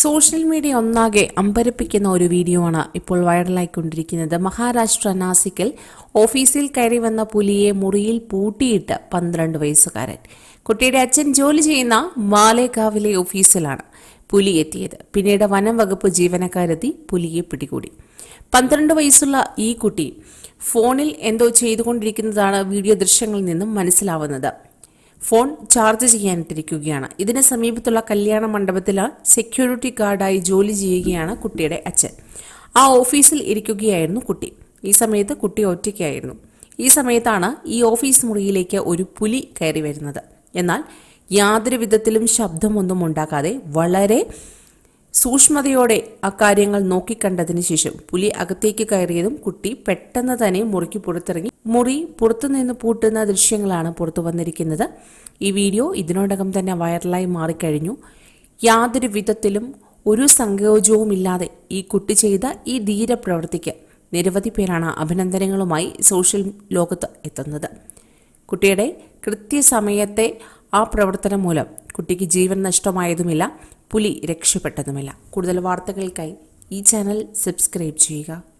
Social media ഒന്നാകെ അമ്പരപ്പിക്കുന്ന ഒരു വീഡിയോ ആണ് ഇപ്പോൾ വൈറലായിക്കൊണ്ടിരിക്കുന്നത്. മഹാരാഷ്ട്ര നാസിക്കിൽ ഓഫീസിൽ കയറി വന്ന പുലിയെ മുറിയിൽ പൂട്ടിയിട്ട് പന്ത്രണ്ട് വയസ്സുകാരൻ. കുട്ടിയുടെ അച്ഛൻ ജോലി ചെയ്യുന്ന മാലേഗാവിലെ ഓഫീസിലാണ് പുലി എത്തിയത്. പിന്നീട് വനം വകുപ്പ് ജീവനക്കാരെത്തി പുലിയെ പിടികൂടി. പന്ത്രണ്ട് വയസ്സുള്ള ഈ കുട്ടി ഫോണിൽ എന്തോ ചെയ്തുകൊണ്ടിരിക്കുന്നതാണ് വീഡിയോ ദൃശ്യങ്ങളിൽ നിന്നും മനസ്സിലാവുന്നത്. ഫോൺ ചാർജ് ചെയ്യാനിട്ടിരിക്കുകയാണ്. ഇതിന് സമീപത്തുള്ള കല്യാണ മണ്ഡപത്തിൽ സെക്യൂരിറ്റി ഗാർഡായി ജോലി ചെയ്യുകയാണ് കുട്ടിയുടെ അച്ഛൻ. ആ ഓഫീസിൽ ഇരിക്കുകയായിരുന്നു കുട്ടി. ഈ സമയത്ത് കുട്ടി ഒറ്റയ്ക്കായിരുന്നു. ഈ സമയത്താണ് ഈ ഓഫീസ് മുറിയിലേക്ക് ഒരു പുലി കയറി വരുന്നത്. എന്നാൽ യാതൊരു വിധത്തിലും ശബ്ദമൊന്നും ഉണ്ടാക്കാതെ വളരെ സൂക്ഷ്മതയോടെ അക്കാര്യങ്ങൾ നോക്കിക്കണ്ടതിന് ശേഷം പുലി അകത്തേക്ക് കയറിയതും കുട്ടി പെട്ടെന്ന് തന്നെ മുറിക്ക് പുറത്തിറങ്ങി. മുറി പുറത്തുനിന്ന് പൂട്ടുന്ന ദൃശ്യങ്ങളാണ് പുറത്തു വന്നിരിക്കുന്നത്. ഈ വീഡിയോ ഇതിനോടകം തന്നെ വൈറലായി മാറിക്കഴിഞ്ഞു. യാതൊരു വിധത്തിലും ഒരു സങ്കോചവുമില്ലാതെ ഈ കുട്ടി ചെയ്ത ഈ ധീരപ്രവൃത്തിക്ക് നിരവധി പേരാണ് അഭിനന്ദനങ്ങളുമായി സോഷ്യൽ ലോകത്ത് എത്തുന്നത്. കുട്ടിയുടെ കൃത്യസമയത്തെ ആ പ്രവർത്തനം മൂലം കുട്ടിക്ക് ജീവൻ നഷ്ടമായതുമില്ല. പുലി രക്ഷപ്പെട്ടതുമില്ല. കൂടുതൽ വാർത്തകൾക്കായി ഈ ചാനൽ സബ്സ്ക്രൈബ് ചെയ്യുക.